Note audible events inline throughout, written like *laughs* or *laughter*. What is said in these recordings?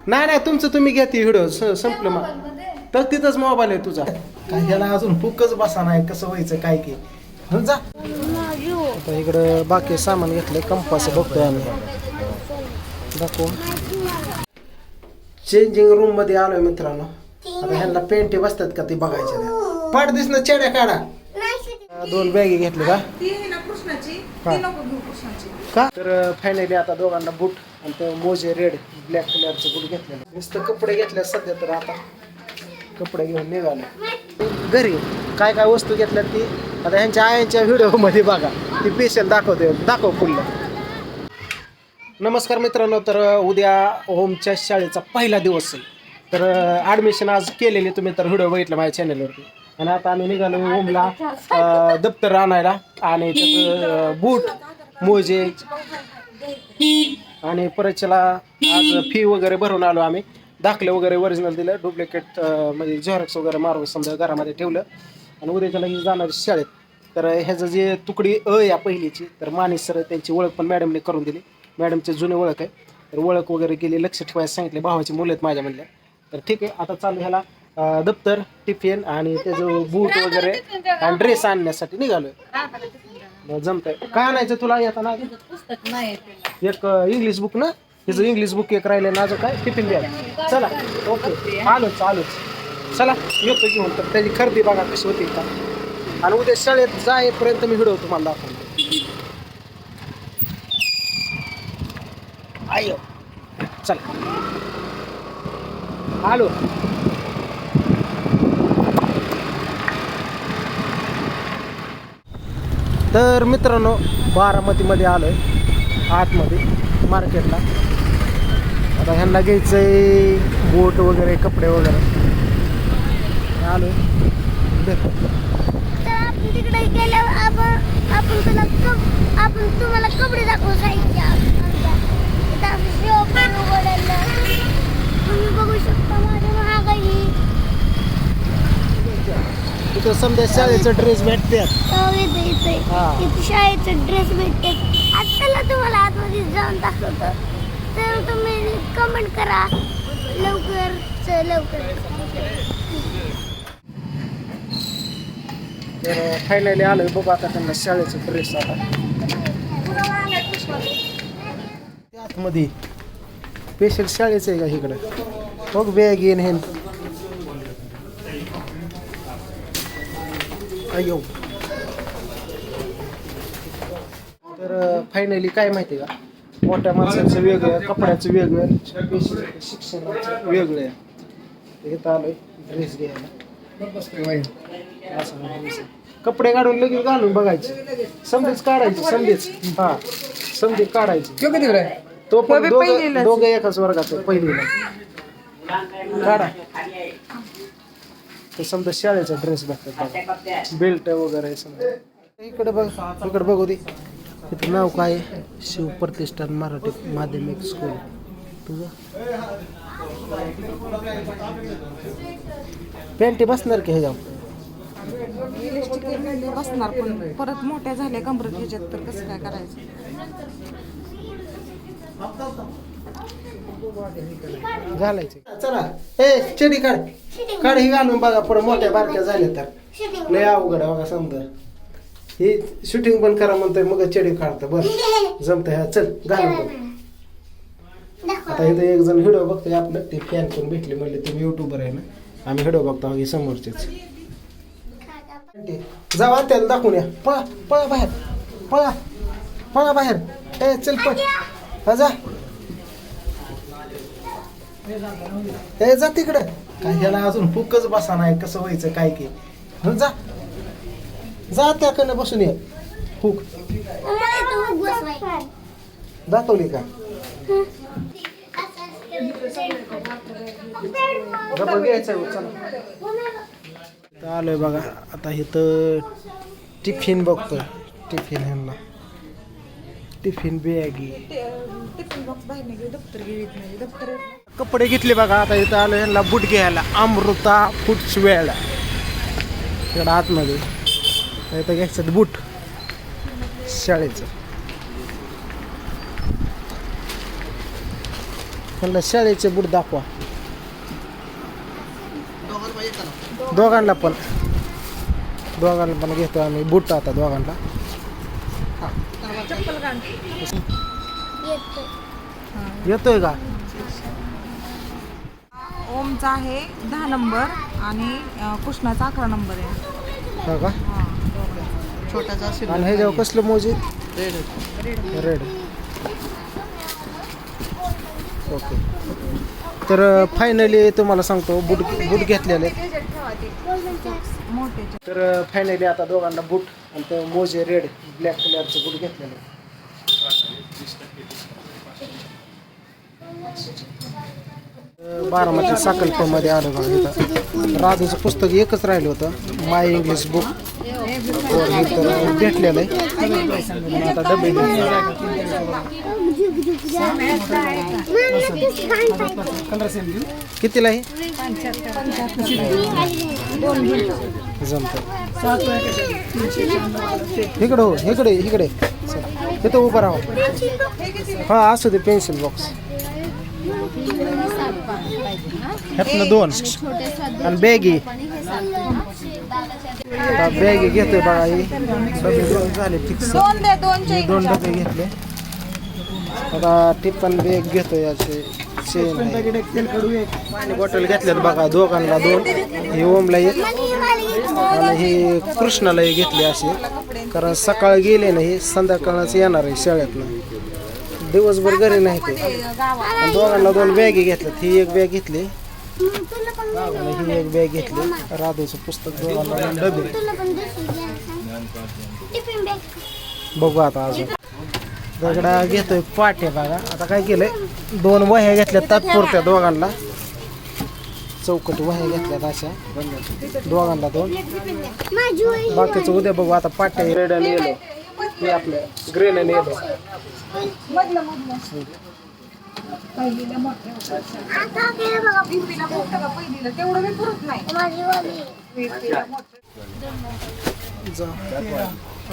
नाही नाही तुमचं तुम्ही घ्या ती व्हिडिओ संपलं मग. तर तिथंच मोबाईल आहे तुझा. काय ह्याला अजून फुकच बसा नाही कसं व्हायचं काय की. हं, जा. आता इकडं बाकी सामान घेतलंय कंपास बघतोय आम्ही. दाखव. चेंजिंग रूममध्ये आलोय मित्रांनो. आता ह्यांना पेंटे बसतात का ते बघायचे पाठ दिसणं चेड्या काढा. दोन बॅगी घेतले का? ती आहे ना कृष्णाची. हा. ती नको घेऊ कृष्णाची. का? तर फायनली आता दोघांना बूट आणि ते मोजे रेड ब्लॅक कलरचे बूट घेतलेले. नुसतं कपडे घेतले सध्या तर आता. कपडे घेऊन निघाले. घरी काय काय वस्तू घेतल्यात ती? आता ह्यांच्या आयांच्या व्हिडिओमध्ये बघा. ती स्पेशल दाखवते. दाखव फुल्ल. नमस्कार मित्रांनो तर उद्या ओमच्या शाळेचा पहिला दिवस आहे. तर ॲडमिशन आज केलेली तुम्ही तर व्हिडिओ बघितला माझ्या चॅनलवरती आणि आता आम्ही निघालो ओमला दप्तर आणायला. आणि त्याचं बूट मोजे आणि परतच्याला आज फी वगैरे भरून आलो आम्ही. दाखले वगैरे ओरिजिनल दिलं डुप्लिकेट म्हणजे झेरॉक्स वगैरे मारून समजा घरामध्ये ठेवलं. आणि उद्याच्याला ही जाणार शाळेत. तर ह्याचं जे तुकडी अ या पहिलीची तर मानेश सर त्यांची ओळख पण मॅडमने करून दिली. मॅडमची जुनी ओळख आहे. तर ओळख वगैरे केली लक्ष ठेवायला सांगितले भावाची मुलं आहेत माझ्या म्हणल्या. तर ठीक आहे आता चालू ह्याला दप्तर टिफिन आणि त्याचं बूट वगैरे आणि ड्रेस आणण्यासाठी निघालोय. जमतंय. काय आणायचं तुला येताना पुस्तक नाही. एक इंग्लिश बुक ना? तिचं इंग्लिश बुक एक राहिलं ना काय? टिफिन द्या चला. ओके आलोच आलोच. चला येतो घेऊन तर त्याची खरेदी बघा कशी होती का? आणि उद्या शाळेत जाईपर्यंत मी व्हिडिओ तुम्हाला दाखवतो. आयो. चला. आलो. तर मित्रांनो बारामतीमध्ये आलो आहे आतमध्ये मार्केटला. आता ह्यांना घ्यायचं आहे बोट वगैरे कपडे वगैरे. आलो आपण तिकडे गेल्यावर आपण आपण तुला आपण तुम्हाला कपडे दाखवू साईडच्या आमच्या इथं असं शिव पण उघडलं तुम्ही बघू शकता माझ्या महागाई तिथं समजा शाळेचं ड्रेस भेटतात तर इथे हा. इथे शाळेचे ड्रेस भेटते. आज चला तुम्हाला आतमध्ये जाऊन दाखवतो. तर तुम्ही कमेंट करा. लवकर च- लवकर. तर फायनली आलोय बघू आता त्यांना शाळेचं ड्रेस आता. आतमध्ये स्पेशल शाळेचं आहे का इकडं? बघ बॅग येईन हे अयो. तर फायनली काय माहिती का? मोठ्या माणसाचं वेगळं कपड्याचं वेगळं शिक्षणाचं वेगळं आहे. इथं आलोय ड्रेस घ्यायला. असं. कपडे काढून लगेच घालून बघायचे. समजेच काढायचे समजेच हा समजे काढायचे. तो पण दोघं एकाच वर्गात आहे, पहिलीला. काढा. ते समजा शाळेचा ड्रेस बघतात बेल्ट वगैरे समजा. इकडे बघ इकडे बघू दे. इथं नाव काय? आहे? शिव प्रतिष्ठान मराठी माध्यमिक स्कूल तुझं? पेंटी बसणार की हे इलेक्ट्रिक बसणार पण. परत मोठ्या झाल्या कमरत ह्याच्यात तर कसं काय करायचं? घालायचे. चला ए चेडी काढ. काढ ही घालून बघा पुढे मोठ्या बारक्या झाल्या तर. लय अवघड बघा समजा. ही शूटिंग पण करा म्हणतोय मग चेडी काढतं. बरं. जमत ह्या चल घालून बघ. आता इथं एक जण व्हिडिओ बघतोय. आपलं ते फॅन पण भेटले म्हणले तुम्ही युट्यूबर आहे ना. आम्ही व्हिडिओ बघतो हे समोरचेच. जावा त्याला दाखवून या. पळा पळा बाहेर. पळा पळा बाहेर. ए चल पळ. जा. ए जा तिकडं. काय ह्याला अजून फुकच बसा नाही कसं व्हायचं काय की. हं, जा. जा त्याकडनं बसून ये. फुक मला दाखवली का? डबल घ्यायचं आहे, चला. तर आलोय बघा. आता इथं टिफिन बघतोय. टिफिन ह्यांना. Tiffin baggy. टिफिन बॉक्स बाहेर निघले दप्तर घेत नाही दप्तर कपडे घेतले बघा आता इथं आलो ह्यांना बूट घ्यायला. अमृता फुटवेळ इकडं आतमध्ये. इथं घ्यायचं बूट. शाळेचं. म्हणलं शाळेचे बूट दाखवा. दोघांना पण. दोघांना पण घेतो आम्ही बूट आता दोघांना. येतोय का? ओमचा आहे दहा नंबर आणि कृष्णाचा अकरा नंबर आहे. हो का? हा, दोघं. छोटाचा असेल आणि हे जेव्हा कसलं मोजी रेड. रेड. ओके. तर फायनली तुम्हाला सांगतो बूट बूट घेतलेले मोठे. तर फायनली आता दोघांना बूट आणि ते मोजे रेड. ब्लॅक कलरचे बूट घेतलेले तर बारामती साकल्पमध्ये आलो बघा इथं. राधूचं पुस्तक एकच राहिलं होतं. माय इंग्लिश बुक हे तर भेटलेलं आहे. आता डबे कितीला आहे? जमतं. इकडं हो इकडे इकडे. चला. इथं उभं राहा. हा असू दे पेन्सिल बॉक्स ह्यातनं दोन आणि बॅगी बॅगी घेतोय बघा ही डबे दोन झाले फिक्स दोन दे दोनचे दोन डबे घेतले आता टिफन बॅग घेतोय याचे चेन पाणी बॉटल घेतल्यात बघा दोघांना दोन हे ओमला एक आणि हे कृष्णाला एक घेतले असे कारण सकाळ गेले नाही संध्याकाळच येणार आहे शाळेतनं दिवसभर घरी नाही ते आणि दोघांना दोन बॅगी घेतल्यात ही एक बॅग घेतली आणि ही एक बॅग घेतली. राधूचं पुस्तक दोघांना दोन डबे. बघू आता अजून. दगडा घेतोय पाट्या बघा. आता काय केलंय? दोन वह्या घेतल्या तात्पुरत्या दोघांना. चौकट वह्या घेतल्यात अशा. दोघांना दोन. बाकीचं उद्या बघू. आता पाट्या रेड आणि येलो. हे ग्रीन आणि येलो. पहिलीला मोठं का तेवढं मी पुरत नाही. मोठं.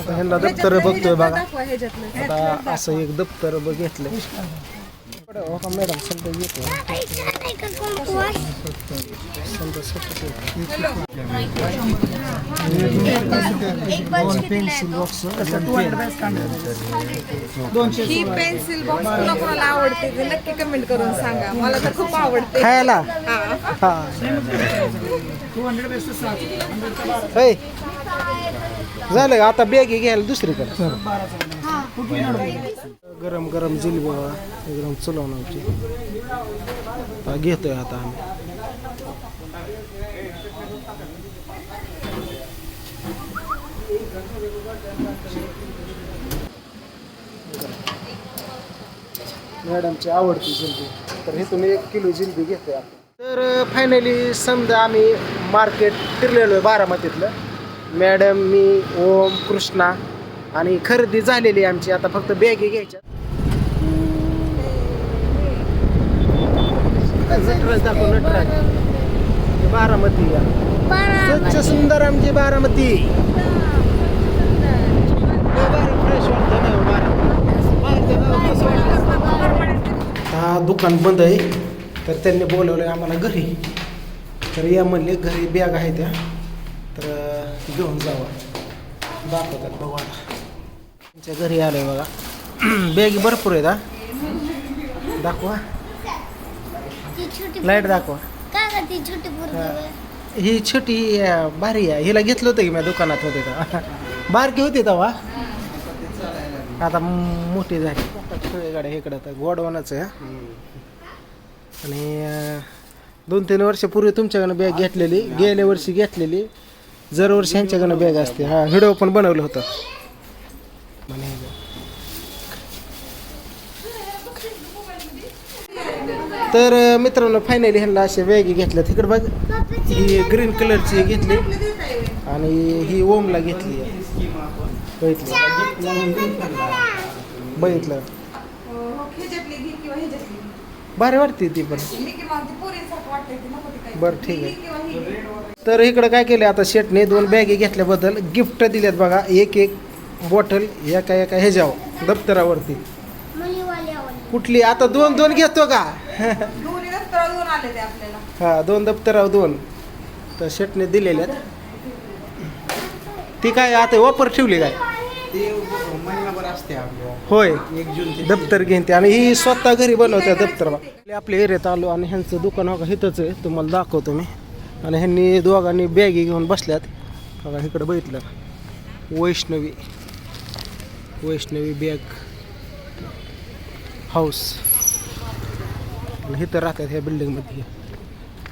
ह्यांना दप्तर बघतोय बघा. आता असं एक दप्तर बघ घेतलंय हो का मॅडम समजा येतो आता इच्छा नाही का कुंकू आहे? समजा दोन पेन्सिल बॉक्स ही पेन्सिल बॉक्स कोणा कोणाला आवडते ते नक्की कमेंट करून सांगा मला तर खूप आवडते खायला. झालं आता बॅग घ्यायला दुसरीकडे गरम गरम जिलबी बघा एकदम चुलवण्याची आता घेतोय आता आम्ही. मॅडमची आवडती जिलबी. तर हे तुम्ही एक किलो जिलबी घेतोय आपण. तर फायनली समजा आम्ही मार्केट फिरलेलो आहे बारामतीतलं. मॅडम मी ओम कृष्णा आणि खरेदी झालेली आहे आमची. आता फक्त बॅगी घ्यायच्या. नटराज दाखव नटराज बारामती. स्वच्छ सुंदर आमची बारामती. हा दुकान बंद आहे. तर त्यांनी बोलवलं आहे आम्हाला घरी. तर या म्हणले घरी बॅग आहे त्या. तर घेऊन जावा. दाखवतात बघू आता. त्यांच्या घरी आलोय बघा. *clears throat* बॅगी भरपूर आहेत हा. दाखवा. छोटी लाइट दाखवा. का ग ती छोटी पोरगी ही. छोटी अं, भारी आहे. हिला घेतलं होतं की मी दुकानात होते का *laughs* बारकी होती तेव्हा. आता म- मोठी झाली. गाड्या इकडं तर गोडवानाच आहे हा. आणि अं, दोन तीन वर्षापूर्वी तुमच्याकडनं बॅग घेतलेली गेल्या वर्षी घेतलेली. जर वर्षी ह्यांच्याकडनं बॅग असते हा. व्हिडिओ पण बनवलं होतं. म्हणे तर मित्रांनो फायनली ह्यांना असे बॅगी घेतल्या. तिकडे बघ ही ग्रीन कलरची घेतली आणि ही ओमला घेतली. बघितलं? बघितलं. भारी वाटते ती पण. बरं ठीक आहे. तर इकडं काय केलं आता शेटने दोन बॅगी घेतल्याबद्दल गिफ्ट दिलेत बघा. एक एक बॉटल एका एका ह्याच्यावर दप्तरावरती. कुठली? आता दोन दोन घेतो का? दोन्ही दफ्तर घेऊन आले ते आपल्याला. हा दोन दप्तराव दोन. तर शेटने दिलेले आहेत. ती काय आता वापर ठेवली काय? ते महिनाभर असते आपल्या. होय. एक जून दप्तर घेऊन ते आणि ही स्वतः घरी बनवते दप्तर आपल्या एरियात आलो आणि ह्यांचं दुकान बघा इथंच आहे. तुम्हाला दाखवतो मी. आणि ह्यांनी दोघांनी बॅगी घेऊन बसल्यात. बघा इकडं बघितलं वैष्णवी. वैष्णवी बॅग. हाऊस. आणि इथं राहतात ह्या बिल्डिंगमध्ये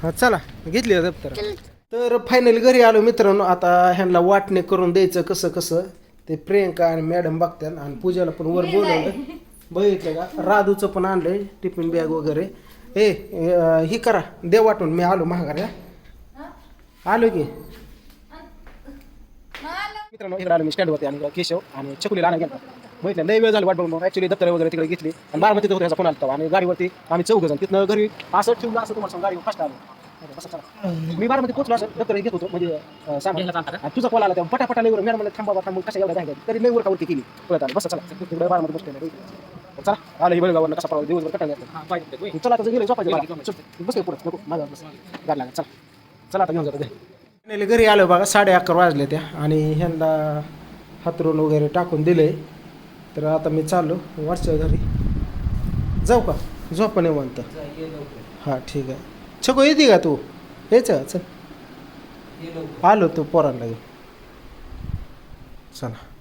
हां चला घेतली दप्तर. तर फायनली घरी आलो मित्रांनो आता ह्यांना वाटणे करून द्यायचं कसं कसं. ते प्रियंका आणि मॅडम बघतात आणि पूजाला पण वर बोलवलं बघितलं का? राधूचं पण आणलंय टिफिन बॅग वगैरे. ए ही करा दे वाटून मी आलो महागाऱ्या आलो की. मित्रांनो इकडे आलो मी स्टँडवरती आणि केशव आणि चकुलीला आणा गेला बघितलं लय वेळ झाली वाट बघून. ॲक्च्युली दप्तर वगैरे तिकडे घेतली. आणि बारामतीत होते त्याचा फोन आला. आणि गाडीवरती आम्ही चौघ जण. तिथनं घरी असं ठेवलं असं तुम्हाला सांगा गाडी फर्स्ट आलो. मी बारामती पोहोचलो असं दप्तर घेत होतो. म्हणजे सामान आणि तुझा कॉल आला तेव्हा पटापटा लेवर मॅडम मला थांबा थांबून कशा एवढ्या काय तरी लेवर कावरती केली. पळत आलं. बस चला. तिकडे बारामती बसले चला. आलं ही कसा पळाला? दिवसभर कटायला चला आता गेलं झोपायचं बस पुढे. नको माझा बस. गाड चला. चला आता घेऊन जातो घरी आलो बघा साडे अकरा वाजले त्या. आणि ह्यांना हातरून वगैरे टाकून दिले. तर आता मी चाललो वाटचं घरी. जाऊ का? झोप म्हणतं हां ठीक आहे. छको येते का तू? यायचं चल. आलो तू पोरांना घेऊन. चला.